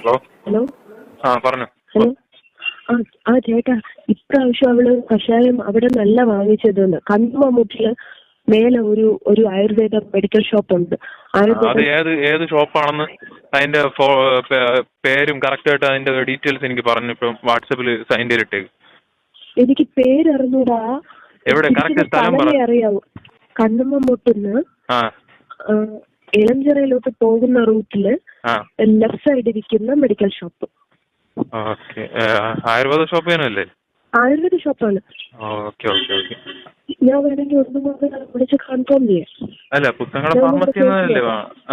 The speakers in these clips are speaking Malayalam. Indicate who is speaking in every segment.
Speaker 1: ഹലോ
Speaker 2: ഹലോ
Speaker 1: ആ പറഞ്ഞു.
Speaker 2: ഹലോ ആ ചേട്ടാ ഇപ്രാവശ്യം അവൾ കഷായം അവിടെ നല്ല വാങ്ങിച്ചതെന്ന് കന്മമുട്ടിൽ മേലെ ഒരു ഒരു ആയുർവേദ മെഡിക്കൽ ഷോപ്പ് ഉണ്ട്.
Speaker 1: അത് ഏത് ഏത് ഷോപ്പാണെന്ന് അതിന്റെ പേരും കറക്റ്റ് ആയിട്ട് അതിന്റെ ഡീറ്റെയിൽസ് എനിക്ക് പറഞ്ഞു ഇപ്പം വാട്സപ്പിൽ സൈൻ ഇട്ടേക്ക്
Speaker 2: എനിക്ക് പേരറിഞ്ഞൂടാ.
Speaker 1: എവിടെ?
Speaker 2: കറക്റ്റ്
Speaker 1: സ്ഥലം
Speaker 2: അറിയാവൂ. കണ്ണമ്മമുട്ടിന്ന് ഇളഞ്ചിറയിലോട്ട് പോകുന്ന
Speaker 1: റൂട്ടിൽ
Speaker 2: ലെഫ്റ്റ് സൈഡ് ഇരിക്കുന്ന മെഡിക്കൽ ഷോപ്പ്.
Speaker 1: ആയുർവേദ ഷോപ്പ് തന്നെയല്ലേ?
Speaker 2: ആയുർവേദ ഷോപ്പാണ്. ഞാൻ വേണമെങ്കിൽ ഒന്നും വിളിച്ച് കൺഫേം ചെയ്യാം.
Speaker 1: അല്ല ഫാർമസി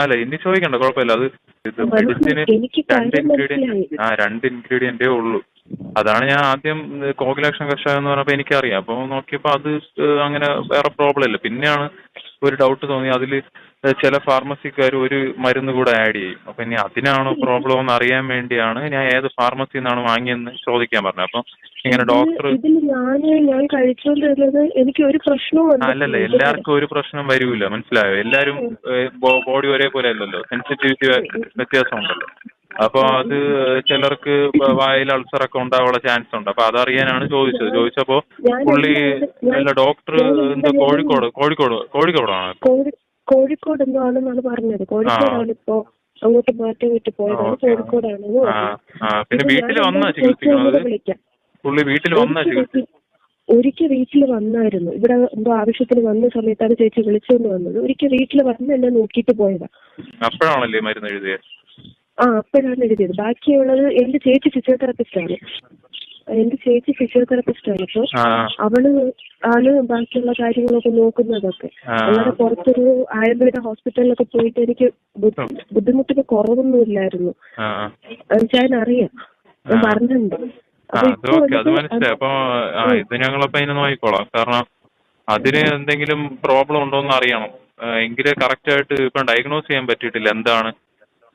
Speaker 1: അല്ലേ? ഇനി ചോദിക്കണ്ട കുഴപ്പമില്ല. അത് ഇത്. മെഡിസിന് രണ്ട് ഇൻഗ്രീഡിയന്റ് ആ രണ്ട് ഇൻഗ്രീഡിയന്റേ ഉള്ളൂ. അതാണ് ഞാൻ ആദ്യം കോകിലാക്ഷൻ കഷായം എന്ന് പറഞ്ഞപ്പോ എനിക്കറിയാം. അപ്പൊ നോക്കിയപ്പോ അത് അങ്ങനെ വേറെ പ്രോബ്ലം ഇല്ല. പിന്നെയാണ് ഒരു ഡൗട്ട് തോന്നി. അതിൽ ചില ഫാർമസിക്കാർ ഒരു മരുന്ന് കൂടെ ആഡ് ചെയ്യും. അപ്പൊ ഇനി അതിനാണോ പ്രോബ്ലം എന്ന് അറിയാൻ വേണ്ടിയാണ് ഞാൻ ഏത് ഫാർമസിയിൽ നിന്നാണ് വാങ്ങിയെന്ന് ചോദിക്കാൻ പറഞ്ഞത്. അപ്പം ഇങ്ങനെ ഡോക്ടർ
Speaker 2: ഞാൻ എനിക്ക് ഒരു പ്രശ്നവും
Speaker 1: അല്ലല്ല എല്ലാവർക്കും ഒരു പ്രശ്നം വരൂല. മനസ്സിലായോ? എല്ലാരും ബോഡി ഒരേപോലെ അല്ലല്ലോ. സെൻസിറ്റിവിറ്റി വ്യത്യാസമുണ്ടല്ലോ അപ്പൊ അത് ചിലർക്ക് വായിൽ അൾസർ ഒക്കെ ഉണ്ടാവാനുള്ള ചാൻസ് ഉണ്ട്. അപ്പൊ അതറിയാനാണ് ചോദിച്ചത്. ചോദിച്ചപ്പോ പുള്ളി അല്ല ഡോക്ടർ എന്താ കോഴിക്കോട് കോഴിക്കോട് കോഴിക്കോടാണ്?
Speaker 2: കോഴിക്കോട് എന്തോ ആണെന്നാണ് പറഞ്ഞത്. കോഴിക്കോടാണ് ഇപ്പോ അങ്ങോട്ട് മാറ്റം വിട്ട് പോയതാണ്.
Speaker 1: ആ പിന്നെ വീട്ടിൽ വന്നാ ചികിത്സിക്കുന്നത് പുള്ളി വീട്ടിൽ വന്നാ
Speaker 2: ഒരിക്കൽ
Speaker 1: ചികിത്സ
Speaker 2: വീട്ടിൽ- ഒരിക്കൽ വീട്ടിൽ വന്നായിരുന്നു. ഇവിടെ എന്തോ ആവശ്യത്തിന് വന്ന സമയത്താണ് ചേച്ചി വിളിച്ചുകൊണ്ട് വന്നത്. ഒരിക്കൽ വീട്ടിൽ വന്ന് എന്നെ നോക്കിയിട്ട് പോയതാ.
Speaker 1: അപ്പോഴാണല്ലേ മരുന്ന് എഴുതിയത്
Speaker 2: ആ അപ്പോഴാണ് എഴുതിയത്. ബാക്കിയുള്ളത് എന്റെ ചേച്ചി ഫിസിയോതെറാപ്പിസ്റ്റ് ആണ് എന്റെ ചേച്ചി ഫിസിയോതെറാപ്പിസ്റ്റ് ആണ് അപ്പൊ അവൾ ആണ് ബാക്കിയുള്ള കാര്യങ്ങളൊക്കെ നോക്കുന്നതൊക്കെ. അല്ലാതെ പുറത്തൊരു ആയുർവേദ ഹോസ്പിറ്റലിലൊക്കെ പോയിട്ട് എനിക്ക് ബുദ്ധിമുട്ടൊക്കെ ബുദ്ധിമുട്ടിന് കുറവൊന്നും ഇല്ലായിരുന്നു. ഞാൻ അറിയാം ഞാൻ പറഞ്ഞിട്ടുണ്ട്.
Speaker 1: അത് മനസ്സിലായി. അപ്പൊ ഇത് ഞങ്ങളപ്പോ അതിന് നോക്കിക്കോളാം. കാരണം അതിന് എന്തെങ്കിലും പ്രോബ്ലം ഉണ്ടോന്ന് അറിയണം. ആ, എങ്കിലേ കറക്റ്റ് ആയിട്ട് ഇപ്പൊ ഡയഗ്നോസ് ചെയ്യാൻ പറ്റിയിട്ടില്ല. എന്താണ്?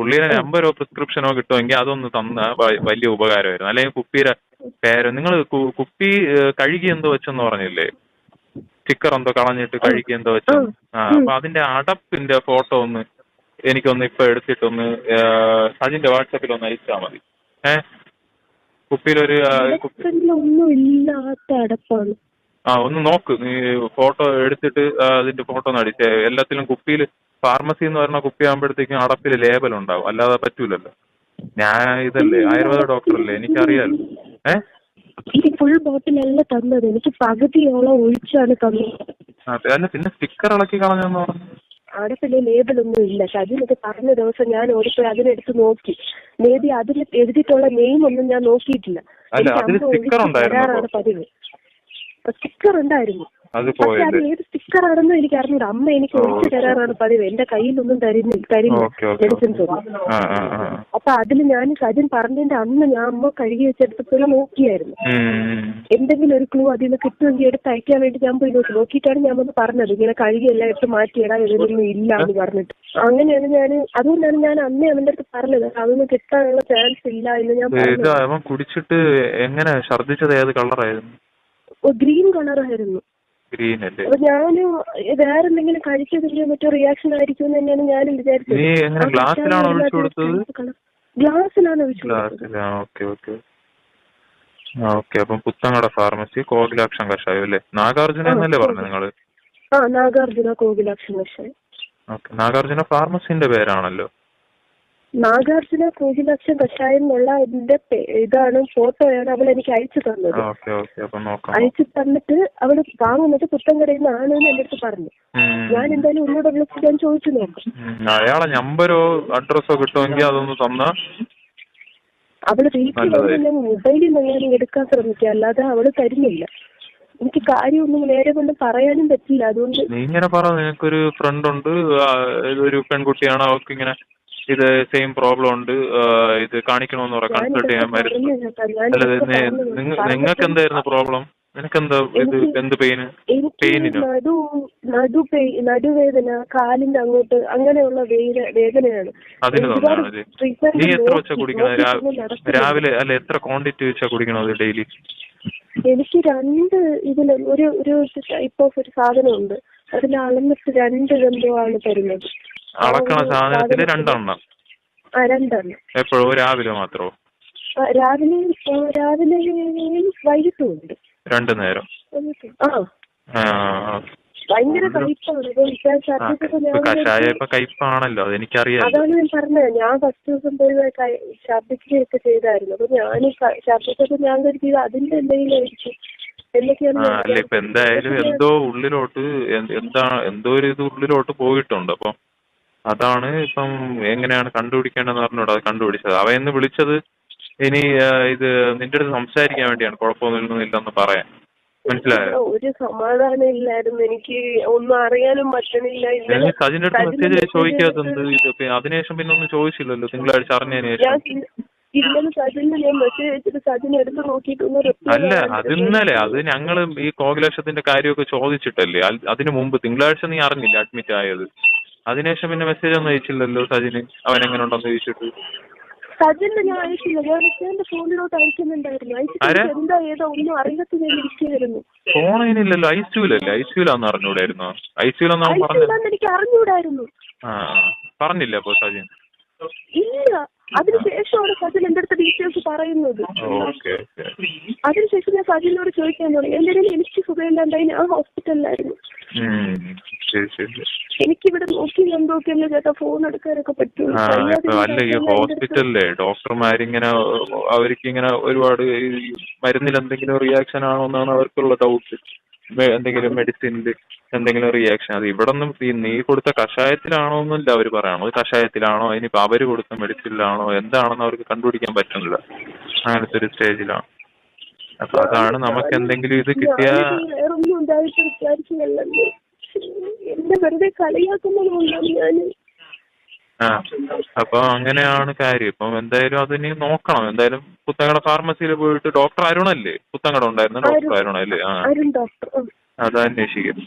Speaker 1: പുള്ളിയുടെ നമ്പറോ പ്രിസ്ക്രിപ്ഷനോ കിട്ടുമെങ്കിൽ അതൊന്ന് തന്ന വലിയ ഉപകാരമായിരുന്നു. അല്ലെങ്കിൽ കുപ്പിയുടെ പേര് നിങ്ങൾ കുപ്പി കഴുകി എന്തോ വെച്ചെന്ന് പറഞ്ഞില്ലേ? സ്റ്റിക്കർ എന്തോ കളഞ്ഞിട്ട് കഴുകി എന്തോ വെച്ചു ആ അപ്പൊ അതിന്റെ അടപ്പിന്റെ ഫോട്ടോ ഒന്ന് എനിക്കൊന്ന് ഇപ്പൊ എടുത്തിട്ടൊന്ന് സജിന്റെ വാട്സാപ്പിൽ ഒന്ന് അയച്ചാൽ മതി. ഏഹ് കുപ്പിയിലൊരു കുപ്പി
Speaker 2: ഒന്നും ഇല്ലാത്ത അടപ്പാണ്.
Speaker 1: ആ ഒന്ന് നോക്ക്. നീ ഫോട്ടോ എടുത്തിട്ട് അതിന്റെ ഫോട്ടോ ഒന്ന് അടിച്ചേ. എല്ലാത്തിലും കുപ്പിയിൽ ഫാർമസി എന്ന് പറഞ്ഞ കുപ്പി ആകുമ്പോഴത്തേക്കും അടപ്പിൽ ലേബൽ ഉണ്ടാവും. അല്ലാതെ പറ്റൂലല്ലോ. ഞാൻ ഇതല്ലേ ആയുർവേദ ഡോക്ടറല്ലേ എനിക്കറിയാലോ. ഏ?
Speaker 2: ഈ ഫുൾ ബോട്ടിലല്ല തന്നത്. എനിക്ക് പകുതിയോളം ഒഴിച്ചാണ് തന്നത്.
Speaker 1: അല്ല പിന്നെ സ്റ്റിക്കർ ഇളക്കി കളഞ്ഞെന്ന്? പറഞ്ഞു
Speaker 2: അവിടെ പിന്നെ ലേബൽ ഒന്നും ഇല്ല. അതിനൊക്കെ പറഞ്ഞ ദിവസം ഞാൻ ഓടിപ്പോയി അതിനെടുത്ത് നോക്കി. മേബി അതിൽ എഴുതിയിട്ടുള്ള നെയിം ഒന്നും ഞാൻ നോക്കിയിട്ടില്ല. എനിക്ക് പതിവ്. സ്റ്റിക്കർ ഉണ്ടായിരുന്നു. പക്ഷെ അത് ഏത് സ്റ്റിക്കർ ആണെന്ന് എനിക്ക് അറിഞ്ഞൂടാ. അമ്മ എനിക്ക് ഒഴിച്ചു തരാറാണ് പതിവ്. എന്റെ കയ്യിലൊന്നും തരുന്നില്ല തരില്ല. മെഡിസിൻസ് ഒന്നും. അപ്പൊ അതിൽ ഞാൻ സജിൻ പറഞ്ഞതിന്റെ അന്ന് ഞാൻ അമ്മ കഴുകി വെച്ചെടുത്തപ്പോൾ നോക്കിയായിരുന്നു. എന്തെങ്കിലും ഒരു ക്ലൂ അതിൽ നിന്ന് കിട്ടുമെങ്കിൽ എടുത്ത് അയക്കാൻ വേണ്ടി ഞാൻ പോയി നോക്കി. നോക്കിയിട്ടാണ് ഞാൻ വന്ന് പറഞ്ഞത്. ഇങ്ങനെ കഴുകി എല്ലാം എടുത്ത് മാറ്റിയിടാ ഇതിലൊന്നും ഇല്ല എന്ന് പറഞ്ഞിട്ട്. അങ്ങനെയാണ് ഞാൻ അതുകൊണ്ടാണ് ഞാൻ അന്നേ അവന്റെ അടുത്ത് പറഞ്ഞത്. അതൊന്നും കിട്ടാനുള്ള ചാൻസ് ഇല്ല എന്ന് ഞാൻ
Speaker 1: കുടിച്ചിട്ട് എങ്ങനെ ഛർദ്ദിച്ചത് ഏത് കളറായിരുന്നു
Speaker 2: ഗ്രീൻ കളറായിരുന്നു. അപ്പൊ ഞാൻ വേറെ എന്തെങ്കിലും കഴിച്ചതിന്റെ മറ്റോ റിയാക്ഷൻ ആയിരിക്കും എന്ന് തന്നെയാണ് ഞാനും വിചാരിച്ചത്.
Speaker 1: ഗ്ലാസ്സിലാണോ ഒഴിച്ചു ഓക്കെ അപ്പം പുത്തങ്ങട ഫാർമസി കോകിലാക്ഷം കഷായം അല്ലേ? നാഗാർജുന എന്നല്ലേ പറഞ്ഞു നിങ്ങൾ
Speaker 2: ആ നാഗാർജുന കോകിലാക്ഷൻ കഷായം.
Speaker 1: ഓക്കെ നാഗാർജുന ഫാർമസിന്റെ പേരാണല്ലോ.
Speaker 2: നാഗാർജുന കോകിലാക്ഷൻ കഷായം എന്നുള്ള എന്റെ ഇതാണ് ഫോട്ടോയാണ് അവൾ എനിക്ക് അയച്ചു തന്നത്. അയച്ചു തന്നിട്ട് അവൾ വാങ്ങുന്നത് പുത്തൻകടയിൽ നിന്നാണ് എന്ന് എന്റെ അടുത്ത് പറഞ്ഞു. ഞാൻ എന്തായാലും ഉള്ളോട് വിളിച്ച് ഞാൻ ചോദിച്ചു നോക്കാം.
Speaker 1: അയാളെ നമ്പരോ അഡ്രസ്സോ കിട്ടുമെങ്കിൽ അതൊന്ന് തന്നാ.
Speaker 2: അവൾ വീട്ടിൽ. വന്ന് മൊബൈലിൽ നിന്ന് ഞാൻ എടുക്കാൻ ശ്രമിക്കുക. അല്ലാതെ അവൾ തരുന്നില്ല. എനിക്ക് കാര്യമൊന്നും നേരെ കൊണ്ട് പറയാനും പറ്റില്ല. അതുകൊണ്ട്
Speaker 1: നീ ഇങ്ങനെ പറ നിനക്കൊരു ഫ്രണ്ട് ഉണ്ട്. ഒരു പെൺകുട്ടിയാണ്. അവൾക്ക് ഇങ്ങനെ ഇത് സെയിം പ്രോബ്ലം ഉണ്ട്. ഇത് കാണിക്കണമെന്ന് പറയാം കൺസൾട്ട് ചെയ്യാൻ മരുന്ന് അല്ല നിങ്ങൾക്ക് എന്തായിരുന്നു പ്രോബ്ലം നിനക്കെന്താ ഇത് എന്ത് പെയിന് പെയിനിനോ
Speaker 2: നടു നടു നടുവേദന കാലിന്റെ അങ്ങോട്ട് അങ്ങനെയുള്ള വേദനയാണ്.
Speaker 1: അതിന് നീ എത്ര വെച്ചാ കുടിക്കണത്? രാവിലെ അല്ല എത്ര ക്വാണ്ടിറ്റി വെച്ചാ കുടിക്കണത് ഡെയിലി
Speaker 2: എനിക്ക് രണ്ട് ഇതിൽ ഒരു ഒരു ടൈപ്പ് ഓഫ് ഒരു സാധനമുണ്ട്. അതിൽ അളന്നിട്ട് രണ്ട് ആണ് തരുന്നത്.
Speaker 1: അളക്കണ
Speaker 2: സാധനത്തിൽ
Speaker 1: രണ്ടെണ്ണം. എപ്പോഴോ രാവിലെ മാത്രമോ
Speaker 2: രാവിലെ രാവിലെയും വൈകിട്ടും ഉണ്ട്
Speaker 1: രണ്ടു നേരം. കഷായം ഇപ്പൊ കയ്പാണല്ലോ അതെനിക്കറിയാം.
Speaker 2: അതാണ് ഞാൻ പറഞ്ഞത്. ഞാൻ ഫസ്റ്റ് ദിവസം പോയി ഛർദിക്കുകയൊക്കെ ചെയ്തായിരുന്നു. അപ്പൊ ഞാൻ ഛർദിച്ചപ്പോ ഞാൻ കരുതി അതിന്റെ എന്തെങ്കിലും ആയിരിക്കും. എന്തൊക്കെയാണ്
Speaker 1: എന്തായാലും എന്തോ ഉള്ളിലോട്ട് എന്താണ് എന്താ എന്തോ ഒരു ഇത് ഉള്ളിലോട്ട് പോയിട്ടുണ്ട്. അപ്പം അതാണ് ഇപ്പം എങ്ങനെയാണ് കണ്ടുപിടിക്കേണ്ടതെന്ന് പറഞ്ഞോട് അത് കണ്ടുപിടിച്ചത്. അവ എന്ന് വിളിച്ചത് ഇനി ഇത് നിന്റെ അടുത്ത് സംസാരിക്കാൻ വേണ്ടിയാണ്. കുഴപ്പമൊന്നും ഇല്ലെന്ന് പറയാൻ. മനസ്സിലായോ?
Speaker 2: ഒരു സമാധാനം ഇല്ലായിരുന്നു. എനിക്ക് ഒന്നും അറിയാനും പറ്റണില്ല.
Speaker 1: സജിന്റെ അടുത്ത് മെസ്സേജ് ചോദിക്കാത്തത് ഇത് അതിനുശേഷം പിന്നെ ഒന്നും ചോദിച്ചില്ലല്ലോ. തിങ്കളാഴ്ച അറിഞ്ഞതിന് ശേഷം. അല്ല അത് ഇന്നലെ അത് ഞങ്ങൾ ഈ കോകിലക്ഷത്തിന്റെ കാര്യമൊക്കെ ചോദിച്ചിട്ടല്ലേ? അതിനു മുമ്പ് തിങ്കളാഴ്ച നീ അറിഞ്ഞില്ല അഡ്മിറ്റ് ആയത്? അതിനുശേഷം പിന്നെ മെസ്സേജ് ഒന്നും അയച്ചില്ലല്ലോ സജിന്? അവൻ എങ്ങനെ ഉണ്ടെന്ന് ചോദിച്ചിട്ട്.
Speaker 2: സജിന് ഞാൻ അയച്ചില്ല. ഞാൻ എന്റെ ഫോണിലോട്ട് അയക്കുന്നുണ്ടായിരുന്നു. അയച്ചിട്ട് എന്താ ഏതോ ഒന്നും അറിയാത്ത ഞാൻ ഇരിക്കുകയായിരുന്നു
Speaker 1: ഫോൺ അതിനില്ലല്ലോ ഐ സിയുലല്ലേ ഐ സിയുലാന്ന് അറിഞ്ഞൂടായിരുന്നോ ഐ സിയുലെന്ന് അവൻ
Speaker 2: അയച്ചില്ലാന്ന് എനിക്ക് അറിഞ്ഞൂടായിരുന്നു
Speaker 1: ആ. പറഞ്ഞില്ല അപ്പൊ സജിൻ?
Speaker 2: ഇല്ല. അതിനുശേഷമാണ് സജിൻ എന്റെ അടുത്ത് ഡീറ്റെയിൽസ് പറയുന്നത്.
Speaker 1: ഓക്കെ
Speaker 2: അതിനുശേഷം ഞാൻ സജിനോട് ചോദിക്കാൻ തുടങ്ങി. എന്തെങ്കിലും ഇടയിൽ എനിക്ക് സുഖമില്ലാണ്ടായി ഞാൻ ഹോസ്പിറ്റലിലായിരുന്നു എനിക്കിവിടെ നോക്കി കണ്ടോക്കിയല്ലേ ചേട്ടാ ഫോൺ എടുക്കാനൊക്കെ പറ്റുള്ളൂ.
Speaker 1: അല്ല ഈ ഹോസ്പിറ്റലിലെ ഡോക്ടർമാരിങ്ങനെ അവർക്ക് ഇങ്ങനെ ഒരുപാട് മരുന്നിൽ എന്തെങ്കിലും റിയാക്ഷൻ ആണോ എന്നാണ് അവർക്കുള്ള ഡൗട്ട് എന്തെങ്കിലും മെഡിസിനിൽ എന്തെങ്കിലും റിയാക്ഷൻ അത് ഇവിടെ ഒന്നും നീ കൊടുത്ത കഷായത്തിലാണോ എന്നല്ല അവർ പറയണത്. കഷായത്തിലാണോ? ഇനിയിപ്പോ അവർ കൊടുത്ത മെഡിസിനിലാണോ എന്താണെന്ന് അവർക്ക് കണ്ടുപിടിക്കാൻ പറ്റുന്നില്ല. അങ്ങനത്തെ ഒരു സ്റ്റേജിലാണ്. അപ്പൊ അതാണ് നമുക്ക് എന്തെങ്കിലും ഇത് കിട്ടിയ
Speaker 2: വെറുതെ കളിയാക്കുന്നതുകൊണ്ടാണ് ഞാൻ
Speaker 1: ആ അപ്പൊ അങ്ങനെയാണ് കാര്യം. ഇപ്പം എന്തായാലും അതിനി നോക്കണം. എന്തായാലും പുത്തങ്ങട ഫാർമസിയിൽ പോയിട്ട് ഡോക്ടർ അരുണല്ലേ? പുത്തങ്ങട ഉണ്ടായിരുന്ന ഡോക്ടർ. അരുണല്ലേ? ആ. അത് അന്വേഷിക്കും